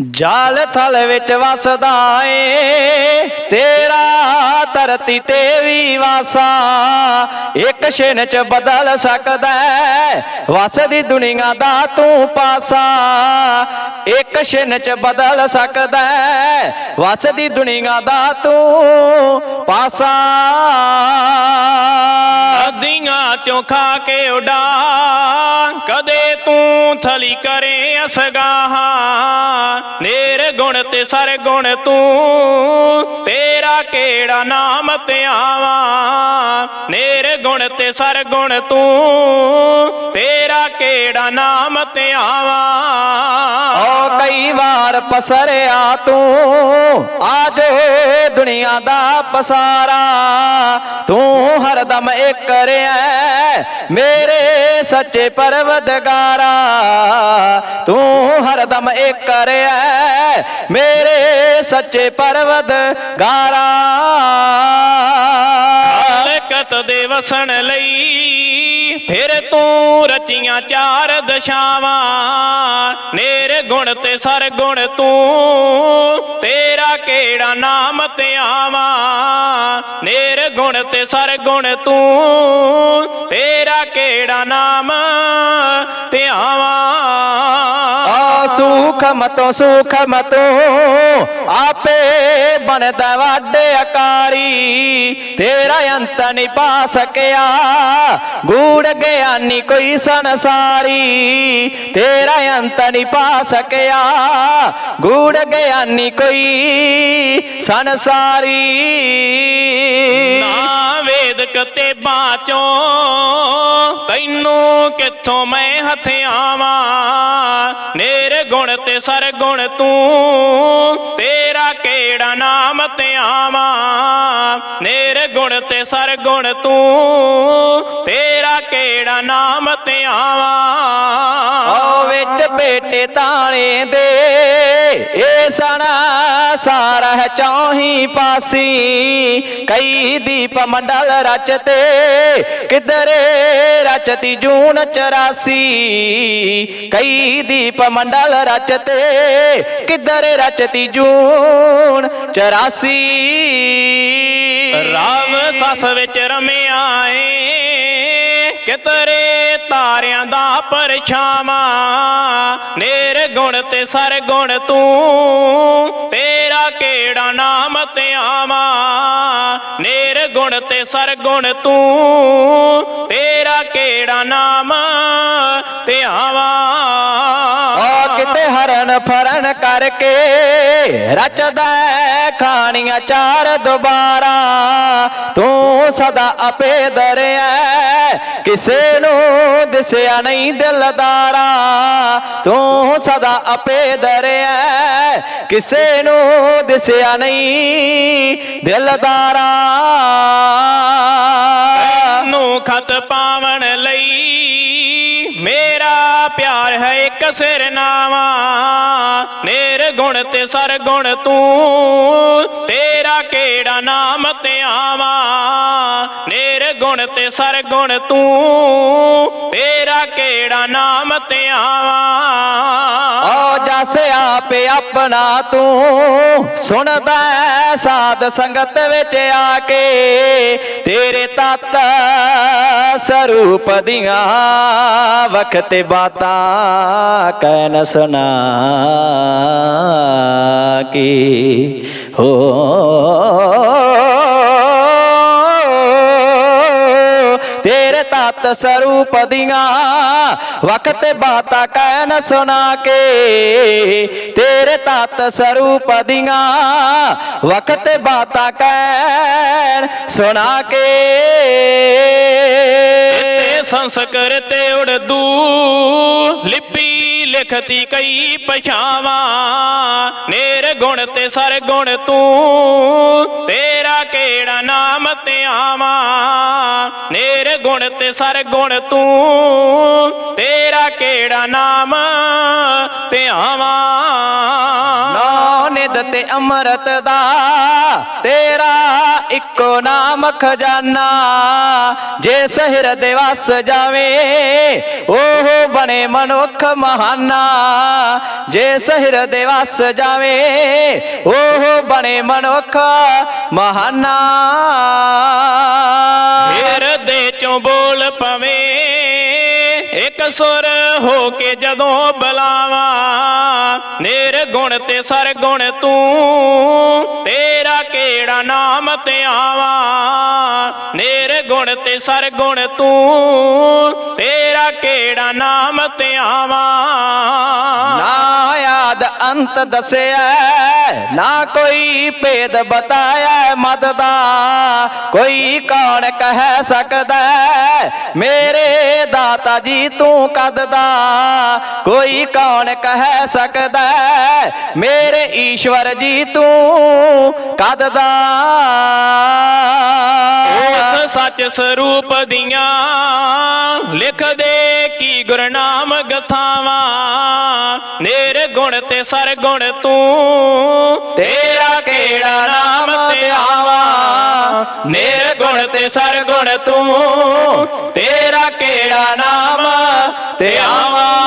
ਜਾਲ ਥਲ ਵਿੱਚ ਵਸਦਾ ਏ, ਤੇਰਾ ਧਰਤੀ ਤੇ ਵੀ ਵਾਸਾ। ਇੱਕ ਛਿਨ ਚ ਬਦਲ ਸਕਦਾ ਹੈ ਵਸਦੀ ਦੁਨੀਆ ਦਾ ਤੂੰ ਪਾਸਾ। ਇੱਕ ਛਿਨ ਚ ਬਦਲ ਸਕਦਾ ਹੈ ਵਸਦੀ ਦੁਨੀਆ ਦਾ ਤੂੰ ਪਾਸਾ। ਚੋਂ ਖਾ ਕੇ ਉਡਾ? ਕਦੇ ਤੂੰ ਥਲੀ ਕਰੇ ਅਸਗਾਹਾਂ। ਨੇਰ ਗੁਣ ਤੇ ਸਰ ਗੁਣ ਤੂੰ, ਤੇਰਾ ਕਿਹੜਾ ਨਾਮ ਤੇ ਆਵਾਂ? ਨੇਰ ਗੁਣ ਤੇ ਸਰ ਗੁਣ ਤੂੰ, ਤੇਰਾ ਕਿਹੜਾ ਨਾਮ ਤੇ ਆਵਾਂ? ਓ ਕਈ ਵਾਰ ਪਸਰਿਆ ਤੂੰ, ਆਜ ਦੁਨੀਆ ਦਾ ਪਸਾਰਾ। ਤੂੰ ਹਰਦਮ ਇੱਕ ਰਿਆ ਮੇਰੇ ਸੱਚੇ ਪਰਵਦਗਾਰਾ। ਤੂੰ ਹਰਦਮ ਇੱਕ ਰਿਆ ਮੇਰੇ ਸੱਚੇ ਪਰਵਦਗਾਰਾ। ਹਲਕਤ ਦੇ ਵਸਣ ਲਈ ਫਿਰ ਤੂੰ ਰਚੀਆਂ ਚਾਰ ਦਸ਼ਾਵਾਂ, ਨੇਰ ਗੁਣ ਤੇ ਸਰ ਗੁਣ ਤੂੰ, ਤੇਰਾ ਕਿਹੜਾ ਨਾਮ ਤੇ ਆਵਾਂ? ਨੇਰ ਗੁਣ ਤੇ ਸਰ ਗੁਣ ਤੂੰ, ਤੇਰਾ ਕਿਹੜਾ ਨਾਮ ਧਿਆਵਾਂ ਆਵਾਂ? ਆ ਸੁਖ ਮਤੋ ਆਪੇ ਬਣਦਾ ਵਾਡੇ ਅਕਾਰੀ। ਤੇਰਾ ਅੰਤ ਨਹੀਂ ਪਾ ਸਕਿਆ। ਗੂੜ ਗਿਆਨੀ ਕੋਈ ਸੰਸਾਰੀ। ਤੇਰਾ ਅੰਤ ਨਹੀਂ ਪਾ ਸਕਿਆ। ਗੂੜ ਗਿਆਨੀ ਕੋਈ ਸੰਸਾਰੀ। ਨਾ ਵੇਦ ਕਤੇ ਬਾਚੋਂ ਤੈਨੂੰ ਕਿੱਥੋਂ ਮੈਂ ਹਥਿਆਵਾਂ? ਨੇਰ ਗੁਣ ਤੇ ਸਰ ਗੁਣ ਤੂੰ ਤੇਰਾ ਕਿਹੜਾ ਨਾਮ ਤੇ ਆਵਾਂ? ਗੁਣ ਤੇ ਸਰਗੁਣ ਤੂੰ, ਤੇਰਾ ਕਿਹੜਾ ਨਾਮ ਤੇ ਆਵਾਂ? ਓ ਵਿੱਚ ਪੇਟੇ ਤਾਣੇ ਦੇ, ਇਹ ਸਣਾ ਸਾਰਾ ਹੈ ਚੌਹੀ ਪਾਸੀ। ਕਈ ਦੀਪ ਮੰਡਲ ਰਚਤੇ, ਕਿਧਰੇ ਰਚਤੀ ਜੂਨ 84 ਕਈ ਦੀਪ ਮੰਡਲ ਰਚਤੇ, ਕਿਧਰੇ ਰਚਤੀ ਜੂਨ 84 ਰਾਮ ਸੱਸ ਵਿੱਚ ਰਮਿਆ ਏ ਕਿਤਰੇ ਤਾਰਿਆਂ ਦਾ ਪਰਛਾਵਾਂ। ਨੇਰ ਗੁਣ ਤੇ ਸਰ ਗੁਣ ਤੂੰ, ਤੇ ਕਿਹੜਾ ਨਾਮ ਤੇ ਆਵਾਂ, ਨੇਰ ਗੁਣ ਤੇ ਸਰ ਗੁਣ ਤੂੰ, ਤੇਰਾ ਕਿਹੜਾ ਨਾਮ ਤੇ ਆਵਾਂ? ਆ ਹਰਨ ਫਰਨ ਕਰਕੇ ਰਚਦਾ ਖਾਣੀਆਂ ਚਾਰ ਦੁਬਾਰਾ। ਤੂੰ ਸਦਾ ਆਪੇ ਦਰਿਆ ਕਿਸੇ ਨੂੰ ਦਿਸਿਆ ਨਹੀਂ ਦਿਲਦਾਰਾ ਤੂੰ ਸਦਾ ਆਪੇ ਦਰਿਆ ਕਿਸੇ ਨੂੰ ਦਿਸਿਆ ਨਹੀਂ ਦਿਲਦਾਰਾ ਨੂੰ ਖਤ ਪਾ ਇੱਕ ਸਿਰ ਨਾਵਾ, ਨੇਰ ਗੁਣ ਤੇ ਸਰ ਗੁਣ ਤੂੰ। ਤੇਰਾ ਕਿਹੜਾ ਨਾਮ ਤੇ ਆਵਾਂ? ਨੇਰ ਗੁਣ ਤੇ ਸਰ ਗੁਣ ਤੂੰ। ਤੇਰਾ ਕਿਹੜਾ ਨਾਮ ਤੇ ਆਵਾਂ? ਓ ਜਸ ਆਪੇ ਆਪਣਾ ਤੂੰ। ਸੁਣਦਾ ਹੈ ਸਾਧ ਸੰਗਤ ਵਿੱਚ ਆ ਕੇ, ਤੇਰੇ ਤਤ ਸਰੂਪ ਦੀਆਂ ਵਖਤ ਬਾਤਾਂ ਕਹਿ ਨ ਸੁਣਾ ਕੀ। ਹੋ ਸਰੂਪ ਦੀਆਂ ਵਕਤ ਬਾਤਾਂ ਕਹਿ ਨ ਸੁਣਾ ਕੇ, ਤੇਰੇ ਤਤ ਸਰੂਪ ਦੀਆਂ ਵਕਤ ਬਾਤਾਂ ਕਹਿ ਸੁਣਾ ਕੇ। ਤੇ ਸੰਸਕ੍ਰਿਤ ਉੜਦੂ ਲਿਪੀ ਲਿਖਤੀ ਕਈ ਪਛਾਵਾਂ ਨੇਰ ਗੁਣ ਤੇ ਸਰ ਗੁਣ ਤੂੰ, ਤੇ ਕਿਹੜਾ ਨਾਮ ਤੇ ਆਵਾਂ? ਨੇਰ ਗੁਣ ਤੇ ਸਰ ਗੁਣ ਤੂੰ, ਤੇਰਾ ਕਿਹੜਾ ਨਾਮ ਤੇ ਆਵਾਂ? ਨੌ ਤੇ ਅੰਮ੍ਰਿਤ ਦਾ, ਤੇਰਾ ਇੱਕੋ ਨਾਮ ਖਜ਼ਾਨਾ। ਜੇ ਸਹਿਰ ਦੇ ਵਸ ਜਾਵੇ, ਉਹ ਬਣੇ ਮਨੁੱਖ ਮਹਾਨਾ। ਜੇ ਸਹਿਰ ਦੇ ਵਸ ਜਾਵੇ, ਉਹ ਬਣੇ ਮਨੁੱਖ ਮਹਾਨਾ। ਹਿਰਦੇ ਚੋਂ ਬੋਲ ਪਵੇ ਇੱਕ ਸੁਰ ਹੋ ਕੇ ਜਦੋਂ ਬੁਲਾਵਾਂ ਨਿਰਗੁਣ ਤੇ ਸਰਗੁਣ ਤੂੰ, ਤੇਰਾ ਕਿਹੜਾ ਨਾਮ ਤੇ ਆਵਾਂ? ਨਿਰਗੁਣ ਤੇ ਸਰਗੁਣ ਤੂੰ, ਤੇਰਾ ਕਿਹੜਾ ਨਾਮ ਤੇ ਆਵਾਂ? ਨਾ ਯਾਦ ਅੰਤ ਦੱਸਿਆ ਨਾ ਕੋਈ ਭੇਦ ਬਤਾਇਆ ਮਦ ਦਾ ਕੋਈ ਕੌਣ ਕਹਿ ਸਕਦਾ ਮੇਰੇ ਦਾਤਾ ਜੀ ਤੂੰ ਕਦ ਦਾ ਕੋਈ ਕੌਣ ਕਹਿ ਸਕਦਾ ਮੇਰੇ ਈਸ਼ਵਰ ਜੀ ਤੂੰ ਕਦ ਦਾ ਉਸ ਸੱਚ ਸਰੂਪ ਦੀਆਂ ਲਿਖਦੇ ਕੀ ਗੁਰਨਾਮ ਗਥਾਵਾਂ ਗੁਣ ਤੇ ਸਰਗੁਣ ਤੂੰ। ਤੇਰਾ ਕਿਹੜਾ ਨਾਮ ਤੇ ਆਵਾਂ? ਨਿਰਗੁਣ ਤੇ ਸਰਗੁਣ ਤੂੰ। ਤੇਰਾ ਕਿਹੜਾ ਨਾਮ ਤੇ ਆਵਾਂ?